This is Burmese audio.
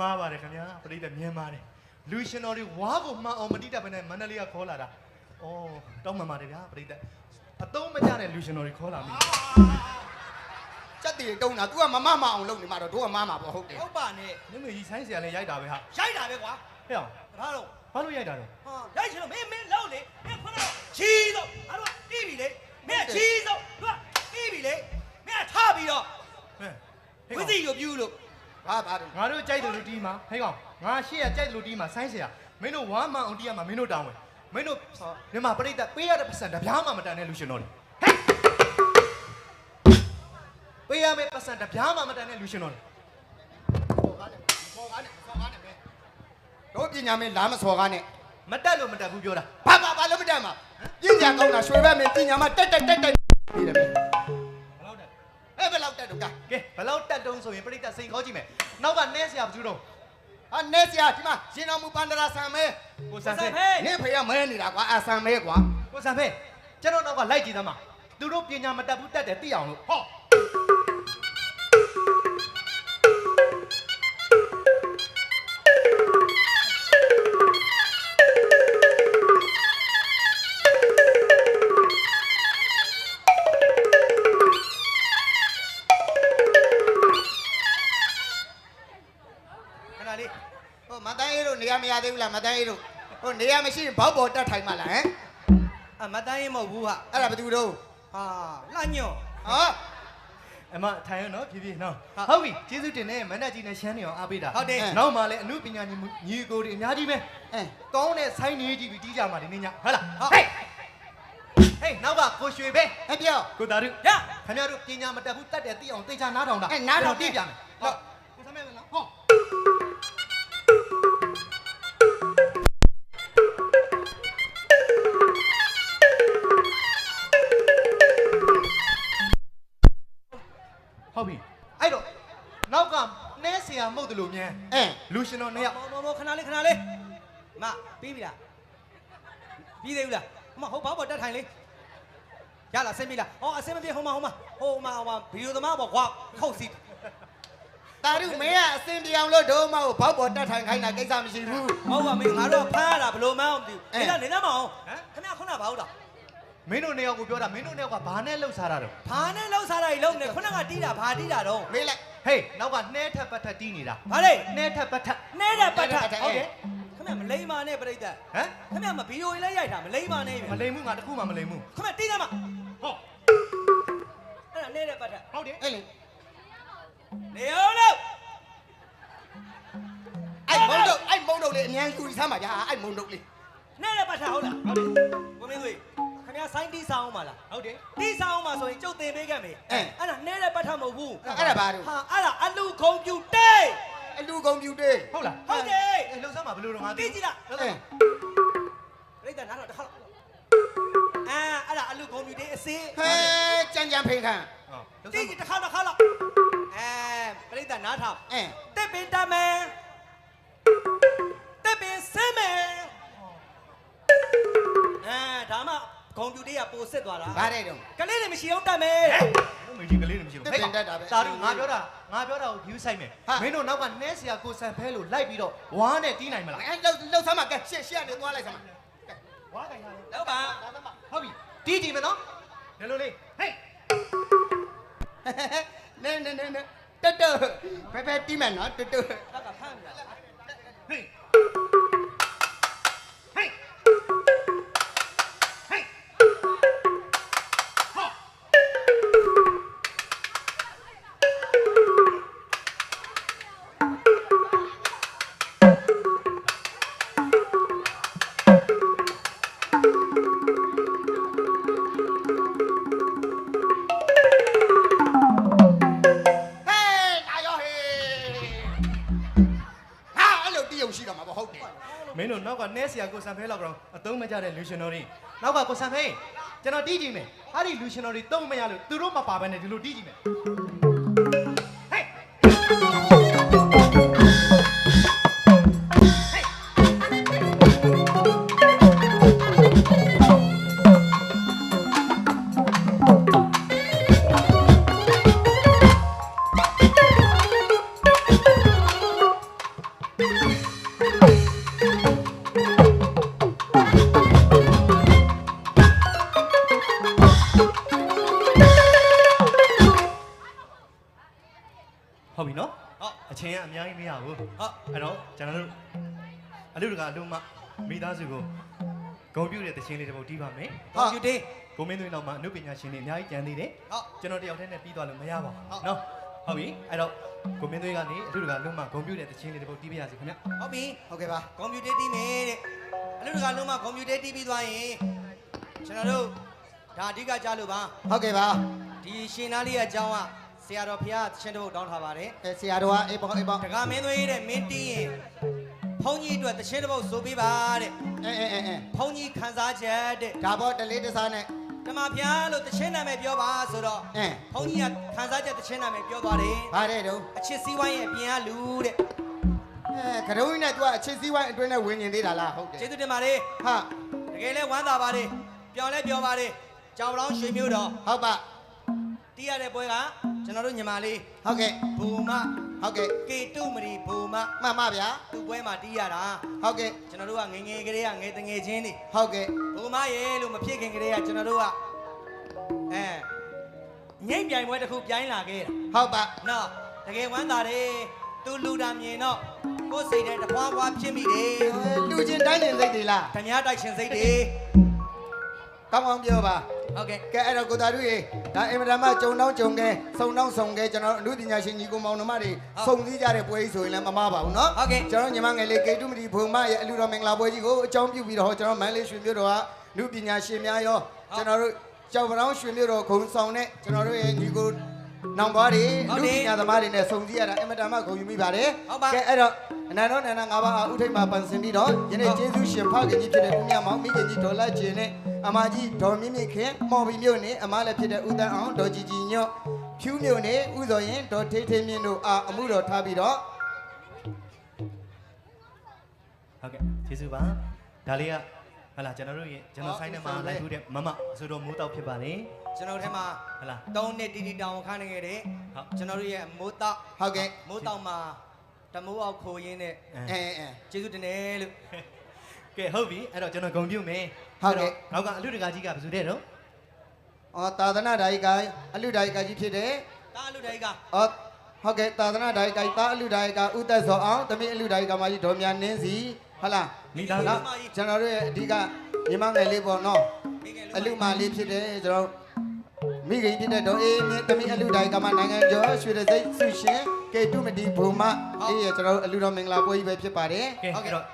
မှားပါတယ်ခင်ဗျာပရိသတ်မြင်ပါတယ်လူရှင်တော်တွေဝါကိုမှန်အောင်မတိတတ်ဘဲနဲ့မန္တလေးကခေါ်လာတာဩတောင်းမှန်ပါတယ်ဗျာပရိသတ်အတုံးမကြတဲ့လူရှင်တော်တွေခေါ်လာပြီစက်တီတုံးတာ तू ကမမမအောင်လုပ်နေမှာတော့တို့ကမမပေါ့ဟုတ်တယ်ဟုတ်ပါနဲ့နင်မကြီးဆိုင်းဆရာလည်းရိုက်တာပဲဟာရိုက်တာပဲကွာဟဲ့အောင်ဒါတော့ဘာလို့ရိုက်တာတော့ဟာရိုက်ချင်တော့မင်းမင်းလောက်လေမင်းခွန်းတော့ချီးတော့အဲ့တော့တီးပြီလေမင်းချီးတော့သူကတီးပြီလေမင်းထားပြီးတော့ဟဲ့ဝိဇ္ဇီကိုပြူးလို့ ဘာဘာတွေငါတို့ကြိုက်တယ်လူတီးမှာဟဲ့ကောင်ငါရှေ့ကကြိုက်တယ်လူတီးမှာဆိုင်းဆရာမင်းတို့ဝမ်းမအောင်တီးရမှာမင်းတို့တောင်းဝင်မင်းတို့ဒီမှာပြိတ္တပေးရတဲ့ပတ်စံတပြားမှမတန်တဲ့လူရှင်တော်တွေဟဲ့ပေးရမယ့်ပတ်စံတပြားမှမတန်တဲ့လူရှင်တော်တွေခေါ်ကားနဲ့ခေါ်ကားနဲ့ခေါ်ကားနဲ့ပဲတို့ပညာမင်းလာမစော်ကားနဲ့မတက်လို့မတက်ဘူးပြောတာဘာဘာဘာလို့မတက်မှာပညာကောင်းတာရွှေဘက်မင်းပညာမတက်တက်တက်တက်နေတယ်ပဲ အဲ့ဘယ်လောက်တက်တော့ကကဲဘယ်လောက်တက်တုံးဆိုရင်ပြိတ္တစိန်ခေါ်ကြည့်မယ်နောက်ကနဲဆရာဘူးတော့ဟာနေစရာဒီမှာရှင်တော်မူပန္ဒရာဆံမဲကိုဆဆန်န်ဖေဖေးနေဖေရမဲနေတာကွာအဆံမဲကွာကိုဆန်ဖေကျွန်တော်နောက်ကလိုက်ကြည့်သမှာသူတို့ပညာမတက်ဘူးတက်တယ်သိအောင်လို့ဟော တန်းရေးတို့နေရာမရသေးဘူးလားမတန်းရေးတို့ဟိုနေရာမရှိရင်ဘောက်ပေါ်တက်ထိုင်မှလားဟမ်အမတန်းရင်မဟုတ်ဘူးဟာအဲ့ဒါဘယ်သူတို့ဟာလှညွန့်ဟာအမထိုင်ရနော်ဖြည်းဖြည်းနော်ဟုတ်ဟုတ်ပြီကျေးဇူးတင်နေမန္တကြီးနဲ့ရှမ်းနေအောင်အားပေးတာဟုတ်တယ်နောက်မှလည်းအမှုပညာညီညီကိုတွေအများကြီးပဲအဲကောင်းတဲ့ဆိုင်းနေကြည့်ပြီးတီးကြမှာဒီနေ့ညဟုတ်လားဟုတ်ဟေးဟေးနောက်ကကိုရွှေပဲအပြောကိုသားတို့ရခင်ဗျားတို့ပညာမတက်ဘူးတက်တယ်သိအောင်သိချာနားထောင်တာအဲနားထောင်ပြပြမယ်ဟုတ် က်ကနဲဆရာမဟုတ်တယ်လို့မြန်အဲလူရှင်တော်နှစ်ယောက်မောမောမောခဏလေးခဏလေးမပြီးပြီလားပြီးသေးဘူးလားအမဟုတ်ဘာပေါ်တက်ထိုင်လေးရလားအဆင်ပြေလားဟောအဆင်မပြေဟိုမှာဟိုမှာဟိုမှာဟိုမှာဗီဒီယိုသမားပေါ့ကွာခုတ်စီတာရုမင်းကအစင်ပြောင်လို့ဒုမကိုဘောက်ပေါ်တက်ထိုင်ခိုင်းတာကိစ္စမရှိဘူးဟုတ်ပါမင်းငါတို့ဖမ်းရတာဘလို့မှန်းမသိဘူးအဲနေတော့နေတော့မအောင်ခင်ဗျခုနကဘာဟုတ်တာမင်းတို့နှစ်ယောက်ကိုပြောတာမင်းတို့နှစ်ယောက်ကဘာနဲ့လှုပ်ရှားတာတော့ဘာနဲ့လောက်စားတာကြီးလုံးနေခုနကတီးတာဘာတီးတာတော့မေးလိုက် ဟေးနောက်ကနှဲထက်ပတ်ထက်တီးနေတာဘာလဲနှဲထက်ပတ်ထက်နေတဲ့ပတ်ထနေတဲ့ပတ်ထဟုတ်တယ်ခင်ဗျမလိမ္မာနဲ့ပြိတ္တဟမ်ခင်ဗျမဗီဒီယိုလေးရိုက်တာမလိမ္မာနဲ့မလိမ်မှုငါတခုမှမလိမ်မှုခင်ဗျတီးတယ်မဟောအဲ့ဒါနေတဲ့ပတ်ထဟုတ်တယ်အဲ့လေနေအောင်လို့အဲ့မုံတို့အဲ့မုံတို့လေးအញ្ញယူစမ်းပါဗျာအဲ့မုံတို့လေးနေတဲ့ပတ်ထဟုတ်လားဟုတ်တယ်ကိုမင်းတို့ ခင်ဗျဆိုင်းတီးဆောင်အောင်ပါလားဟုတ်တယ်တီးဆောင်အောင်ပါဆိုရင်ကျုပ်တင်ပေးခဲ့မယ်အဲ့ဒါနေတဲ့ပတ်ထမဟုတ်ဘူးအဲ့ဒါဘာတို့ဟာအဲ့ဒါအလူကွန်ပျူတာအလူကွန်ပျူတာဟုတ်လားဟုတ်တယ်လှုပ်ရှားမှာဘယ်လိုတော့ငါတီးကြည့်လားလှုပ်အဲရှားပြိတ္တနားတော့တစ်ခါလောက်အာအဲ့ဒါအလူကွန်ပျူတာအစေးဟဲကြမ်းကြမ်းဖိန်ခန့်ဟောလှုပ်တီးရှားကြည့်တစ်ခါတစ်ခါလောက်အဲပြိတ္တနားထောင်အဲတစ်ပင်တမဲ မှကွန်ပျူတာကပိုစစ်သွားတာဘာတဲ့တော့ကလေးတွေမရှိအောင်တတ်မယ်ဟဲ့မေကြီးကလေးတွေမရှိဘူးတစ်ပင်တက်တာပဲတာတို့ငါပြောတာငါပြောတာကို view ဆိုင်မယ်ဟာမင်းတို့နောက်ကနှဲဆရာကိုဆန်ဖဲလို့လိုက်ပြီးတော့ဝါးနဲ့တီးနိုင်မလားအဲ့လှုပ်လှုပ်စမ်းပါကဲရှေ့ရှေ့ကနေသွားလိုက်စမ်းပါဝါးတိုင်ရတယ်တော့ပါဟုတ်ပြီတီးကြည့်မယ်နော်ဒီလိုလေးဟေးနဲနဲနဲနဲတက်တက်ဖဲဖဲတီးမယ်နော်တက်တက်တက်ကဖမ်းပြီလား ရုံရှိတော့မှာပေါ့ဟုတ်တယ်မင်းတို့နောက်ကနှဲဆရာကိုဆန်ဖဲလောက်ကတော့အသုံးမကျတဲ့လူရှင်တော်တွေနောက်ကကိုဆန်ဖဲကျွန်တော်တီးကြည့်မယ်ဟာဒီလူရှင်တော်တွေသုံးမရလို့သူတို့မပါဘဲနဲ့ဒီလိုတီးကြည့်မယ်ဟေး ဟုတ်ပြီနော်အော်အချင်းကအများကြီးမရဘူးအော်အဲ့တော့ကျွန်တော်တို့အလူတကာလူမမိသားစုကိုဂုံပြူတဲ့တခြင်းလေးတစ်ပုဒ်တီးပါမယ်ဂုံပြူတင်းကိုမင်းသွင်းတော့မှအမှုပညာရှင်တွေအများကြီးကြံသေးတယ်ဟုတ်ကျွန်တော်တယောက်တည်းနဲ့ပြီးသွားလို့မရပါဘူးနော် ဟုတ်ပြီအဲ့တော့ကိုမင်းသွင်းကနေအလူတကာအလူမဂုံပြူတဲ့တခြင်းလေးတစ်ပုဒ်တီးပြရစီခင်ဗျဟုတ်ပြီဟုတ်ကဲ့ပါကွန်ပျူတာတီးမယ်တဲ့အလူတကာလုံးမှာကွန်ပျူတာတီးပြီးသွားရင်ကျွန်တော်တို့ဒါအဓိကကြားလို့ပါဟုတ်ကဲ့ပါဒီရှင်သားလေးရဲ့အကြောင်းကဆရာတော်ဖျားသချင်းတစ်ပုဒ်တောင်းထားပါတယ်အဲဆရာတော်ကအေးပေါ့အေးပေါ့တကားမင်းသွေးတဲ့မင်းတီးရင်ဘုန်းကြီးအတွက်သချင်းတစ်ပုဒ်ဆိုပေးပါတဲ့အဲအဲအဲအဲဘုန်းကြီးခံစားချက်တဲ့ဒါပေါ့တလေးတစားနဲ့ ဓမ္မဖျားလို့သချင်းနာမည်ပြောပါဆိုတော့အဲဘုန်းကြီးကခံစားချက်သချင်းနာမည်ပြောသွားတယ်ဗါတဲ့တော့အချစ်စည်းဝိုင်းရဲ့အပြင်ကလူတဲ့အဲကရုံးကြီးနဲ့ तू ကအချစ်စည်းဝိုင်းအတွင်းနဲ့ဝင်နေသေးတာလားဟုတ်တယ်ကျေးဇူးတင်ပါတယ်ဟာတကယ်လဲဝမ်းသာပါတယ်ပြောင်းလဲပြောပါတယ်ကြောင်လောင်းရွှေမျိုးတော်ဟုတ်ပါတီးရတဲ့ပွဲကကျွန်တော်တို့ညီမလေးဟုတ်ကဲ့ဘူမ ဟုတ်ကဲ့ကေတုမရီဘူမမှန်ပါဗျာသူ့ပွဲမှာတီးရတာဟုတ်ကဲ့ကျွန်တော်တို့ကငယ်ငယ်ကလေးကငယ်တငယ်ချင်းတွေဟုတ်ကဲ့ဘူမရေလို့မဖြစ်ခင်ကလေးကကျွန်တော်တို့ကအဲငိမ့်ပြိုင်ပွဲတစ်ခုပြိုင်းလာခဲ့တာဟုတ်ပါနော်တကယ်ဝမ်းသာတယ်သူလူတာမြင်တော့ကိုယ်စိတ်ထဲတပွားပွားဖြစ်မိတယ်အဲလူချင်းတိုင်းနေစိတ်တွေလားဓမြတိုက်ရှင်စိတ်တွေကောင်းကောင်းပြောပါ ဟုတ်ကဲ့ ကဲအဲ့တော့ကိုသားတို့ရေဒါအင်မတန်မှကြုံတောင်းကြုံခဲစုံတောင်းစုံခဲကျွန်တော်တို့အမှုပညာရှင်ညီကိုမောင်နှမတွေစုံစည်းကြတဲ့ပွဲကြီးဆိုရင်လည်းမမပါဘူးเนาะ ဟုတ်ကဲ့ ကျွန်တော်ညီမငယ်လေးကေတုမတီဘုံမရဲ့အလူတော်မင်္ဂလာပွဲကြီးကိုအကြောင်းပြုပြီးတော့ကျွန်တော်မန်းလေးရွှေမြို့တော်ကအမှုပညာရှင်များရောကျွန်တော်တို့ကြောက်ပတောင်းရွှေမြို့တော်ခုံဆောင်တဲ့ကျွန်တော်တို့ရဲ့ညီကို နောင်ပွားတွေလူပညာသမားတွေနဲ့စုံစည်းရတာအင်မတန်မှဂုဏ်ယူမိပါတယ်ကဲအဲ့တော့အနန္တောနန္ဒငါးပါးအားဥထိတ်မှာပန်ဆင်ပြီးတော့ယနေ့ကျေးဇူးရှင်ဖခင်ကြီးဖြစ်တဲ့ဦးမြတ်မောင်မိခင်ကြီးဒေါ်လာကျင်နဲ့အမကြီးဒေါ်မြင့်မြင့်ခင်မော်ဘီမြို့နဲ့အမလည်းဖြစ်တဲ့ဦးတန်းအောင်ဒေါ်ကြည်ကြည်ညော့ဖြူးမြို့နဲ့ဦးစောရင်ဒေါ်ထိတ်ထိတ်မြင့်တို့အားအမှုတော်ထားပြီးတော့ဟုတ်ကဲ့ကျေးဇူးပါဒါလေးက ဟလာကျွန်တော်တို့ရဲ့ကျွန်တော်ဆိုင်ထဲမှာလိုက်ထူးတဲ့မမအဆိုတော်မိုးတောက်ဖြစ်ပါလေကျွန်တော်တို့ထဲမှာဟလာ၃နှစ်တီတီတောင်ခန်းနေခဲ့တဲ့ဟုတ်ကျွန်တော်တို့ရဲ့မိုးတောက်ဟုတ်ကဲ့မိုးတောက်မှာတမိုးအောင်ခိုးရင်းနဲ့အဲအဲကျေးဇူးတင်တယ်လို့ကဲဟုတ်ပြီအဲ့တော့ကျွန်တော်ဂုံပြုမယ်ဟုတ်ကဲ့နောက်ကအလူတကာကြီးကဘယ်သူတဲ့တော့အော်သာသနာဓာယိကအလူဓာယိကကြီးဖြစ်တဲ့တာလူတိုက်ကအော်ဟုတ်ကဲ့သာသနာဓာယိကကြီးတာအလူဓာယိကဥသက်စောအောင်တမင်အလူဓာယိကမကြီးဒေါ်မြနင်းစီ ဟုတ်လားမိသားစုနော်ကျွန်တော်တို့ရဲ့အဓိကညီမငယ်လေးပေါ့နော်မိခင်အလူမလေးဖြစ်တယ်ကျွန်တော်မိခင်ဖြစ်တဲ့ဒေါ်အေးမြင့်တမင်အလူဓာယိကမနိုင်ငံကျော်ရွှေရစိတ်ဆုရှင်ကေတုမတီဘုံမအေးရကျွန်တော်တို့အလူတော်မင်္ဂလာပွဲကြီးပဲဖြစ်ပါတယ်ကဲအဲ့တော့